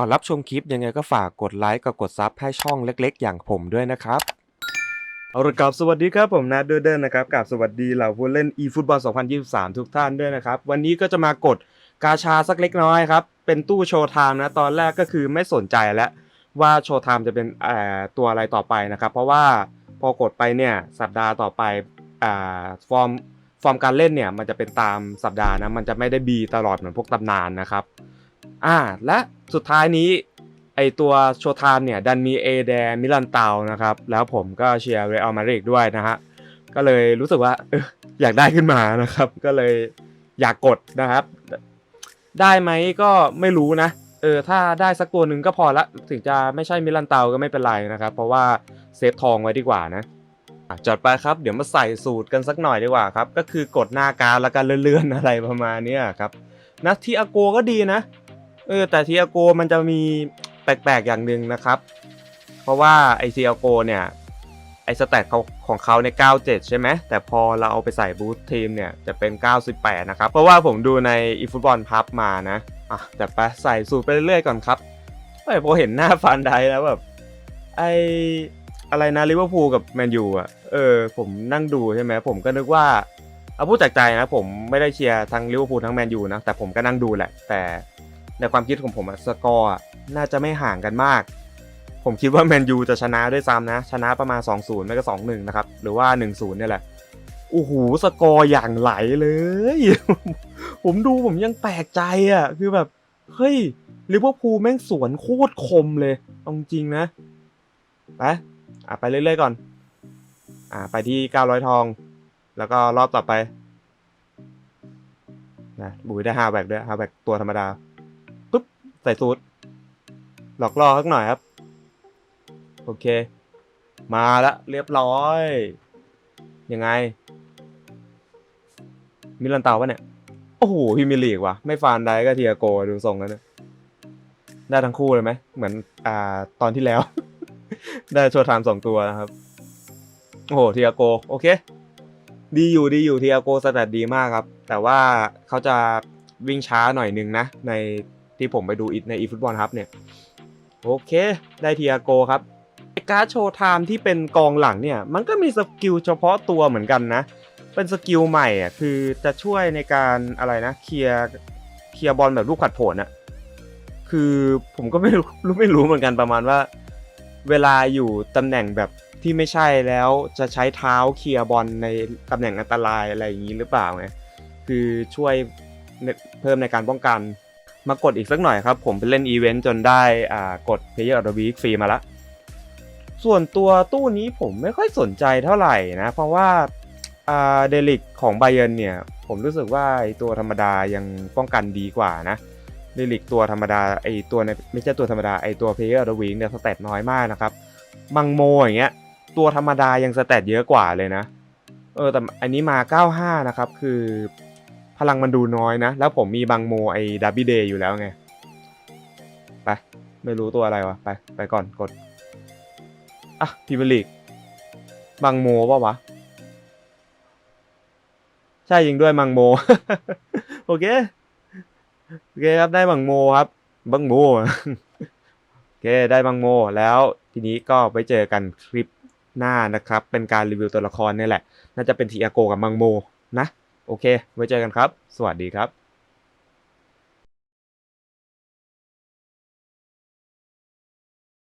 ก่อนรับชมคลิปยังไงก็ฝากกดไลค์กับกดซับให้ช่องเล็ก ๆ อย่างผมด้วยนะครับเอาละครับสวัสดีครับผมนัดเดอร์เดอร์นะครับกับสวัสดีเหล่าผู้เล่น eFootball 2023 ทุกท่านด้วยนะครับ วันนี้ก็จะมากดกาชาสักเล็กน้อยครับ เป็นตู้โชว์ไทม์นะตอนแรกก็คือไม่สนใจแล้วว่าโชว์ไทม์จะเป็นตัวอะไรต่อไปนะครับ เพราะว่าพอกดไปเนี่ยสัปดาห์ต่อไปอฟอร์มฟอร์มการเล่นเนี่ยมันจะเป็นตามสัปดาห์นะมันจะไม่ได้บีตลอดเหมือนพวกตำนานนะครับ อ่าและสุดท้ายนี้ไอตัวโชว์ไทม์เนี่ยดันมีเอแดมิลันเตานะครับ แล้วผมก็เชียร์เรอัลมาดริดด้วยนะฮะ ก็เลยรู้สึกว่าเอออยากได้ขึ้นมานะครับ ก็เลยอยากกดนะครับ ได้ไหมก็ไม่รู้นะ เออถ้าได้สักตัวหนึ่งก็พอละ ถึงจะไม่ใช่มิลันเตาก็ไม่เป็นไรนะครับ เพราะว่าเซฟทองไว้ดีกว่านะจอดไปครับ เดี๋ยวมาใส่สูตรกันสักหน่อยดีกว่าครับ ก็คือกดหน้าการแล้วก็เลื่อนๆอะไรประมาณนี้ครับนะที่อาโกก็ดีนะ เออแต่ทีอาโกมันจะมีแปลกๆอย่างหนึ่งนะครับ เพราะว่าไอทีอาโกเนี่ยไอสแตทเขาของเขาใน97 ใช่ไหมแต่พอเราเอาไปใส่บูททีมเนี่ยจะเป็น 98 นะครับ เพราะว่าผมดูในอีฟุตบอลพับมานะอะแต่ไปใส่สูตรไปเรื่อยๆก่อนครับไอพอเห็นหน้าฟันไดแล้วแบบไออะไรนะลิเวอร์พูลกับแมนยูอะเออผมนั่งดูใช่ไหมผมก็นึกว่าเอาพูดจากใจนะผมไม่ได้เชียร์ทั้งลิเวอร์พูลทั้งแมนยูนะแต่ผมก็นั่งดูแหละ แต่ ในความคิดของผมอะสกอร์น่าจะไม่ห่างกันมาก ผมคิดว่าแมนยูจะชนะด้วยซ้ำนะ ชนะประมาณ 2-0ไม่ก็ 2-1 นะครับ หรือว่า 1-0เนี่ยแหละโอ้โหสกอร์อย่างไหลเลย ผมดูผมยังแปลกใจอะคือแบบ เฮ้ยลิเวอร์พูลแม่งสวนโคตรคมเลยเอาจริงนะ ไปอะไปเรื่อยๆก่อน อะไปที่ 900 ทอง แล้วก็รอบต่อไปนะบุยได้ฮาแบกด้วยฮาแบกตัวธรรมดา ใส่สูตร หลอกล่อสักหน่อยครับ โอเค มาละเรียบร้อย ยังไง มิลันเตาปะเนี่ย โอ้โหพิมยร์ลีกว่ะ ไม่ฟานได้ก็เทียโกดูทรงแล้วเนี่ยได้ทั้งคู่เลยไหม เหมือนอ่าตอนที่แล้ว ได้โชว์ไทม์สองตัวนะครับ โอ้โหเทียโก โอเค ดีอยู่ดีอยู่เทียโกสแตทดีมากครับ แต่ว่าเขาจะวิ่งช้าหน่อยนึงนะ ใน ที่ผมไปดูในอีฟุตบอลครับเนี่ยโอเค ได้เทียโกครับไอการ์ดโชว์ไทม์ที่เป็นกองหลังเนี่ย มันก็มีสกิลเฉพาะตัวเหมือนกันนะ เป็นสกิลใหม่อะคือจะช่วยในการอะไรนะเคลียร์เคลียร์บอลแบบลูกขัดผลอะคือผมก็ไม่รู้ไม่รู้เหมือนกันประมาณว่า เวลาอยู่ตำแหน่งแบบที่ไม่ใช่แล้วจะใช้เท้าเคลียร์บอลในตำแหน่งอันตรายอะไรอย่างนี้หรือเปล่าไงคือช่วยเพิ่มในการป้องกัน มากดอีกสักหน่อยครับ ผมไปเล่นอีเวนต์จนได้อ่ากด Player of the Week ฟรีมาละส่วนตัวตู้นี้ผมไม่ค่อยสนใจเท่าไหร่นะ เพราะว่าอ่าเดลิกของไบเยนเนี่ย ผมรู้สึกว่าตัวธรรมดายังป้องกันดีกว่านะเดลิกตัวธรรมดาไอตัวไม่ใช่ตัวธรรมดาไอตัว Player of the Week เนี่ยสเตตน้อยมากนะครับบังโมอย่างเงี้ยตัวธรรมดายังสเตตเยอะกว่าเลยนะเออแต่อันนี้มา 95 นะครับ คือ พลังมันดูน้อยนะ แล้วผมมีบังโมไอ้ดับบิเดย์อยู่แล้วไง ไป ไม่รู้ตัวอะไรวะ ไป ไปก่อนกด อะพิมลีกบังโมป่าวะ ใช่ยิงด้วยบังโม โอเค โอเคครับได้บังโมครับบังโมโอเคได้บังโมแล้วทีนี้ก็ไปเจอกันคลิปหน้านะครับ เป็นการรีวิวตัวละครนี่แหละ น่าจะเป็นทีอาโกกับบังโมนะ โอเค ไว้เจอกันครับ สวัสดีครับ